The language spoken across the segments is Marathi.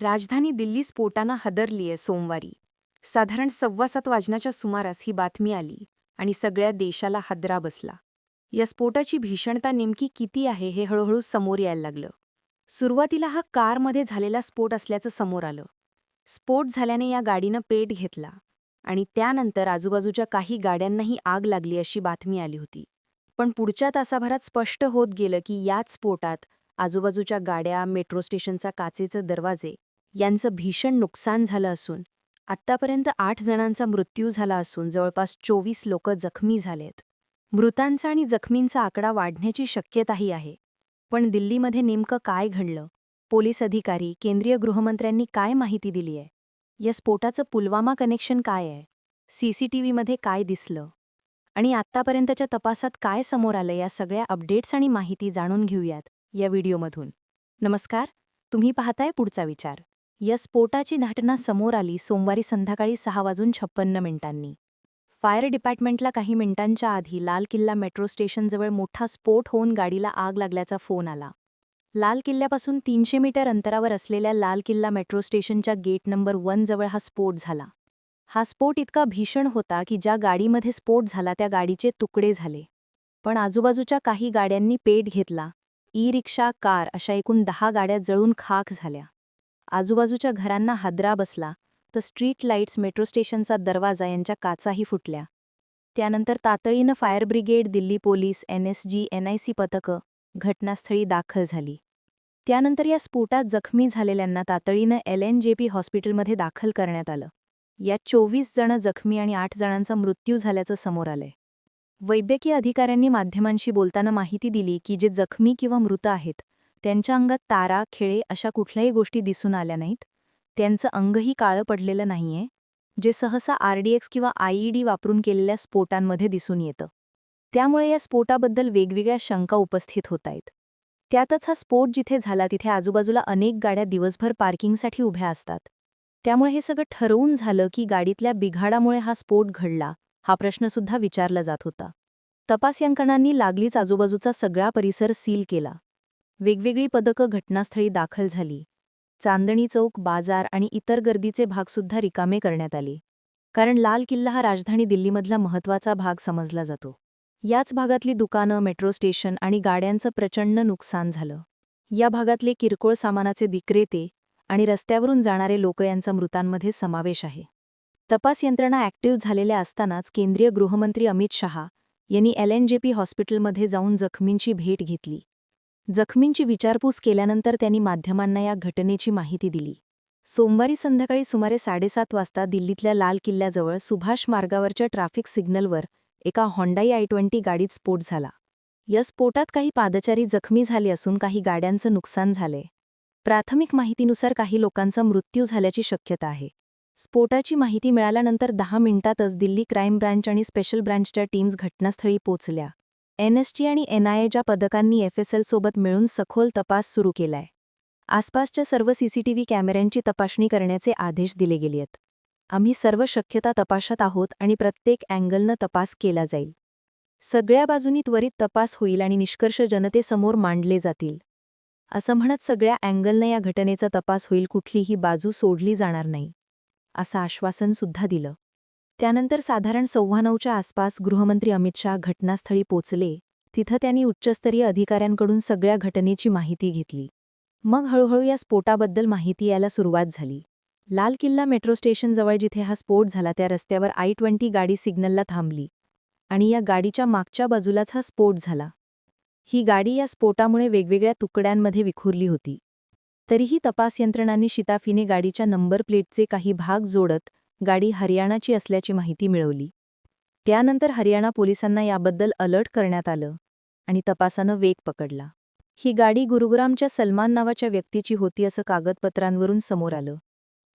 राजधानी दिल्ली स्फोटानं हादरलीय सोमवारी. साधारण सव्वा सात वाजण्याच्या सुमारास ही बातमी आली आणि सगळ्या देशाला हादरा बसला. या स्फोटाची भीषणता नेमकी किती आहे हे हळूहळू समोर यायला लागलं. सुरुवातीला हा कारमध्ये झालेला स्फोट असल्याचं समोर आलं. स्फोट झाल्याने या गाडीनं पेट घेतला आणि त्यानंतर आजूबाजूच्या काही गाड्यांनाही आग लागली अशी बातमी आली होती. पण पुढच्या तासाभरात स्पष्ट होत गेलं की याच स्फोटात आजूबाजूच्या गाड्या मेट्रो स्टेशनचा काचेचे दरवाजे यांचं भीषण नुकसान झालं असून आत्तापर्यंत आठ जणांचा मृत्यू झाला असून जवळपास चोवीस लोक जखमी झालेत. मृतांचा आणि जखमींचा आकडा वाढण्याची शक्यताही आहे. पण दिल्लीमध्ये नेमकं काय घडलं? पोलीस अधिकारी केंद्रीय गृहमंत्र्यांनी काय माहिती दिली आहे? या स्फोटाचं पुलवामा कनेक्शन काय आहे? सीसीटीव्हीमध्ये काय दिसलं? आणि आत्तापर्यंतच्या तपासात काय समोर आलं या सगळ्या अपडेट्स आणि माहिती जाणून घेऊयात या व्हिडिओमधून. नमस्कार तुम्ही पाहताय पुढचा विचार. या स्फोटाची घटना समोर आली सोमवारी संध्याकाळी सहा वाजून छप्पन्न मिनिटांनी. फायर डिपार्टमेंटला काही मिनिटांच्या आधी लाल किल्ला मेट्रो स्टेशनजवळ मोठा स्फोट होऊन गाडीला आग लागल्याचा फोन आला. लाल किल्ल्यापासून तीनशे मीटर अंतरावर असलेल्या लाल किल्ला मेट्रो स्टेशनच्या गेट नंबर वनजवळ हा स्फोट झाला. हा स्फोट इतका भीषण होता की ज्या गाडीमध्ये स्फोट झाला त्या गाडीचे तुकडे झाले. पण आजूबाजूच्या काही गाड्यांनी पेट घेतला. ई रिक्षा कार अशा एकूण दहा गाड्या जळून खाक झाल्या. आजूबाजूच्या घरांना हादरा बसला तर स्ट्रीट लाईट्स मेट्रो स्टेशनचा दरवाजा यांच्या काचाही फुटल्या. त्यानंतर तातडीनं fire brigade Delhi police NSG NIC पथकं घटनास्थळी दाखल झाली. त्यानंतर या स्फोटात जखमी झालेल्यांना तातडीनं एल एन जे पी हॉस्पिटलमध्ये दाखल करण्यात आलं. यात चोवीस जण जखमी आणि आठ जणांचा मृत्यू झाल्याचं समोर आलंय. वैद्यकीय अधिकाऱ्यांनी माध्यमांशी बोलताना माहिती दिली की जे जखमी किंवा मृत आहेत त्यांच्या अंगात तारा खेळे अशा कुठल्याही गोष्टी दिसून आल्या नाहीत. त्यांचं अंगही काळं पडलेलं नाहीये जे सहसा आरडीएक्स किंवा आयईडी वापरून केलेल्या स्फोटांमध्ये दिसून येतं. त्यामुळे या स्फोटाबद्दल वेगवेगळ्या शंका उपस्थित होत आहेत त्यातच हा स्फोट जिथे झाला तिथे आजूबाजूला अनेक गाड्या दिवसभर पार्किंगसाठी उभ्या असतात. त्यामुळे हे सगळं ठरवून झालं की गाडीतल्या बिघाडामुळे हा स्फोट घडला हा प्रश्नसुद्धा विचारला जात होता. तपास यंत्रणांनी लागलीच आजूबाजूचा सगळा परिसर सील केला. वेगवेगळी पदकं घटनास्थळी दाखल झाली. चांदणी चौक बाजार आणि इतर गर्दीचे भागसुद्धा रिकामे करण्यात आले. कारण लाल किल्ला हा राजधानी दिल्लीमधला महत्त्वाचा भाग समजला जातो. याच भागातली दुकानं मेट्रो स्टेशन आणि गाड्यांचं प्रचंड नुकसान झालं. या भागातले किरकोळ सामानाचे विक्रेते आणि रस्त्यावरून जाणारे लोक यांचा मृतांमध्ये समावेश आहे. तपास यंत्रणा ॲक्टिव्ह झालेल्या असतानाच केंद्रीय गृहमंत्री अमित शहा यांनी एलएनजेपी हॉस्पिटलमध्ये जाऊन जखमींची भेट घेतली. जखमींची विचारपूस केल्यानंतर त्यांनी माध्यमांना या घटनेची माहिती दिली. सोमवारी संध्याकाळी सुमारे साडेसात वाजता दिल्लीतल्या लाल किल्ल्याजवळ सुभाष मार्गावरच्या ट्रॅफिक सिग्नलवर एका हॉंडाई आय ट्वेंटी गाडीत स्फोट झाला. या स्फोटात काही पादचारी जखमी झाले असून काही गाड्यांचं नुकसान झालंय. प्राथमिक माहितीनुसार काही लोकांचा मृत्यू झाल्याची शक्यता आहे. स्फोटाची माहिती मिळाल्यानंतर दहा मिनिटातच दिल्ली क्राईम ब्रँच आणि स्पेशल ब्रँचच्या टीम्स घटनास्थळी पोचल्या एनएसटी आणि एनआयएच्या पदकांनी एफएसएलसोबत मिळून सखोल तपास सुरू केलाय. आसपासच्या सर्व सीसीटीव्ही कॅमेऱ्यांची तपासणी करण्याचे आदेश दिले गेलेत. आम्ही सर्व शक्यता तपासत आहोत आणि प्रत्येक अँगलनं तपास केला जाईल. सगळ्या बाजूनी त्वरित तपास होईल आणि निष्कर्ष जनतेसमोर मांडले जातील. असं म्हणत सगळ्या अँगलनं या घटनेचा तपास होईल कुठलीही बाजू सोडली जाणार नाही. असं आश्वासन सुद्धा दिलं. त्यानंतर साधारण सव्वा नऊच्या आसपास गृहमंत्री अमित शाह घटनास्थळी पोचले. तिथं त्यांनी उच्चस्तरीय अधिकाऱ्यांकडून सगळ्या घटनेची माहिती घेतली. मग हळूहळू या स्फोटाबद्दल माहिती यायला सुरुवात झाली. लाल किल्ला मेट्रो स्टेशनजवळ जिथे हा स्फोट झाला त्या रस्त्यावर आय ट्वेंटी गाडी सिग्नलला थांबली आणि या गाडीच्या मागच्या बाजूलाच हा स्फोट झाला. ही गाडी या स्फोटामुळे वेगवेगळ्या तुकड्यांमध्ये विखुरली होती. तरीही तपास यंत्रणांनी शिताफीने गाडीच्या नंबर प्लेटचे काही भाग जोडत गाडी हरियाणाची असल्याची माहिती मिळवली. त्यानंतर हरियाणा पोलिसांना याबद्दल अलर्ट करण्यात आलं आणि तपासानं वेग पकडला. ही गाडी गुरुग्रामच्या सलमान नावाच्या व्यक्तीची होती असं कागदपत्रांवरून समोर आलं.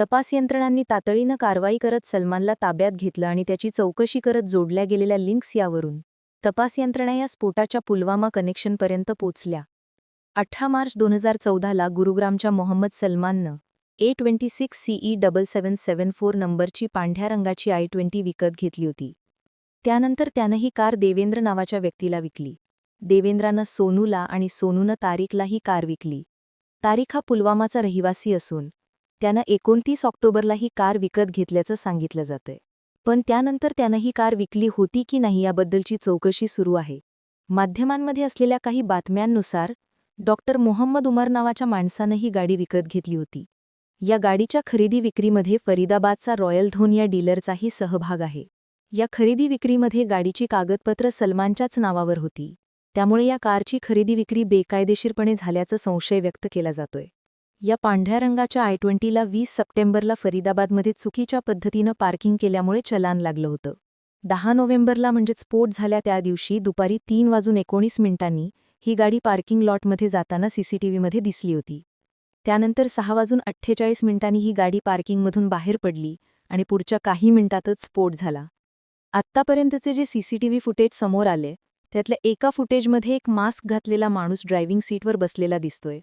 तपास यंत्रणांनी तातडीनं कारवाई करत सलमानला ताब्यात घेतलं आणि त्याची चौकशी करत जोडल्या गेलेल्या लिंक्स यावरून तपास यंत्रणा या स्फोटाच्या पुलवामा कनेक्शनपर्यंत पोचल्या. अठरा मार्च दोन हजार चौदाला गुरुग्रामच्या मोहम्मद सलमाननं A twenty six CE double seven seven four नंबरची पांढऱ्या रंगाची आय ट्वेंटी विकत घेतली होती. त्यानंतर त्यानं ही कार देवेंद्र नावाच्या व्यक्तीला विकली. देवेंद्रानं सोनूला आणि सोनूनं तारिकला ही कार विकली. तारिक हा पुलवामाचा रहिवासी असून त्यानं एकोणतीस ऑक्टोबरला ही कार विकत घेतल्याचं सांगितलं जातंय. पण त्यानंतर त्यानं ही कार विकली होती की नाही याबद्दलची चौकशी सुरू आहे. माध्यमांमध्ये असलेल्या काही बातम्यांनुसार डॉक्टर मोहम्मद उमर नावाच्या माणसानं ही गाडी विकत घेतली होती. या गाडीच्या खरेदी विक्रीमध्ये फरीदाबादचा रॉयल धोन या डीलरचाही सहभाग आहे. या खरेदी विक्रीमध्ये गाडीची कागदपत्र सलमानच्याच नावावर होती. त्यामुळे या कारची खरेदी विक्री बेकायदेशीरपणे झाल्याचा संशय व्यक्त केला जातोय. या पांढऱ्या रंगाच्या आय ट्वेंटीला वीस सप्टेंबरला फरीदाबादमध्ये चुकीच्या पद्धतीनं पार्किंग केल्यामुळे चलान लागलं होतं. दहा नोव्हेंबरला म्हणजे स्फोट झाल्या त्या दिवशी दुपारी तीन वाजून एकोणीस मिनिटांनी ही गाडी पार्किंग लॉटमध्ये जाताना सीसीटीव्हीमध्ये दिसली होती. त्यानंतर सहा वाजून अठ्ठेचाळीस मिनिटांनी ही गाडी पार्किंगमधून बाहेर पडली आणि पुढच्या काही मिनिटातच स्फोट झाला. आत्तापर्यंतचे जे सीसीटीव्ही फुटेज समोर आले त्यातल्या एका फुटेजमध्ये एक मास्क घातलेला माणूस ड्रायव्हिंग सीटवर बसलेला दिसतोय.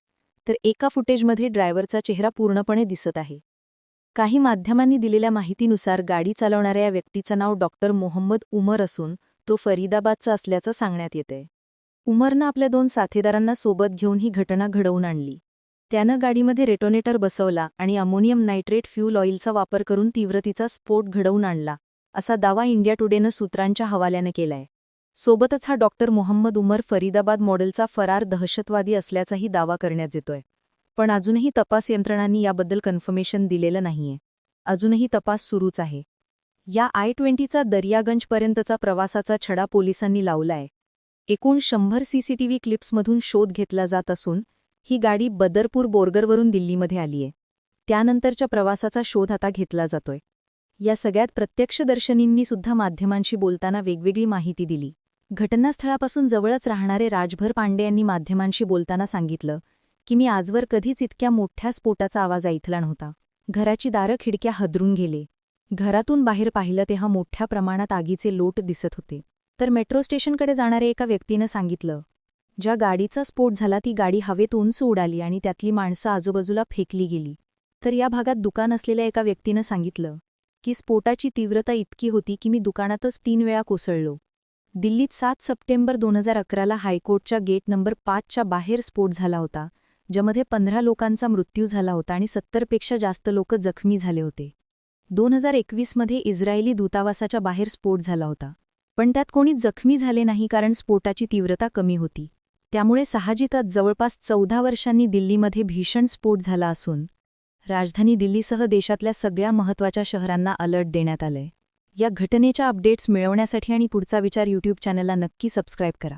तर एका फुटेजमध्ये ड्रायव्हरचा चेहरा पूर्णपणे दिसत आहे. काही माध्यमांनी दिलेल्या माहितीनुसार गाडी चालवणाऱ्या या व्यक्तीचं नाव डॉक्टर मोहम्मद उमर असून तो फरीदाबादचा असल्याचं सांगण्यात येतंय. उमरनं आपल्या दोन साथीदारांना सोबत घेऊन ही घटना घडवून आणली. त्यानं गाडीमध्ये रेटोनेटर बसवला आणि अमोनियम नायट्रेट फ्यूल ऑइलचा वापर करून तीव्रतेचा स्फोट घडवून आणला असा दावा इंडिया टुडेनं सूत्रांच्या हवाल्यानं केलाय. सोबतच हा डॉक्टर मोहम्मद उमर फरीदाबाद मॉडेलचा फरार दहशतवादी असल्याचाही दावा करण्यात येतोय. पण अजूनही तपास यंत्रणांनी याबद्दल कन्फर्मेशन दिलेलं नाहीये. अजूनही तपास सुरूच आहे. या आय ट्वेंटीचा दर्यागंजपर्यंतचा प्रवासाचा छडा पोलिसांनी लावलाय. एकूण शंभर सीसीटीव्ही क्लिप्समधून शोध घेतला जात असून ही गाडी बदरपूर बोरगरवरून दिल्लीमध्ये आलीये. त्यानंतरच्या प्रवासाचा शोध आता घेतला जातोय. या सगळ्यात प्रत्यक्षदर्शनींनी सुद्धा माध्यमांशी बोलताना वेगवेगळी माहिती दिली. घटनास्थळापासून जवळच राहणारे राजभर पांडे यांनी माध्यमांशी बोलताना सांगितलं की मी आजवर कधीच इतक्या मोठ्या स्फोटाचा आवाज ऐकला नव्हता. घराची दारं खिडक्या हदरून गेले. घरातून बाहेर पाहिलं तेव्हा मोठ्या प्रमाणात आगीचे लोट दिसत होते. तर मेट्रो स्टेशनकडे जाणाऱ्या एका व्यक्तीनं सांगितलं ज्या गाडीचा स्फोट झाला ती गाडी हवेत उंच उडाली आणि त्यातली माणसं आजूबाजूला फेकली गेली. तर या भागात दुकान असलेल्या एका व्यक्तीनं सांगितलं की स्फोटाची तीव्रता इतकी होती की मी दुकानातच तीन वेळा कोसळलो. दिल्लीत सात सप्टेंबर दोन हजार अकराला हायकोर्टच्या गेट नंबर पाचच्या बाहेर स्फोट झाला होता ज्यामध्ये पंधरा लोकांचा मृत्यू झाला होता आणि सत्तरपेक्षा जास्त लोक जखमी झाले होते. दोन हजार एकवीसमध्ये इस्रायली दूतावासाच्या बाहेर स्फोट झाला होता. पण त्यात कोणी जखमी झाले नाही कारण स्फोटाची तीव्रता कमी होती. त्यामुळे साहजिकच जवळपास चौदा वर्षांनी दिल्लीमध्ये भीषण स्फोट झाला असून राजधानी दिल्लीसह देशातल्या सगळ्या महत्त्वाच्या शहरांना अलर्ट देण्यात आलंय. या घटनेच्या अपडेट्स मिळवण्यासाठी आणि पुढचा विचार यूट्यूब चॅनलला नक्की सबस्क्राईब करा.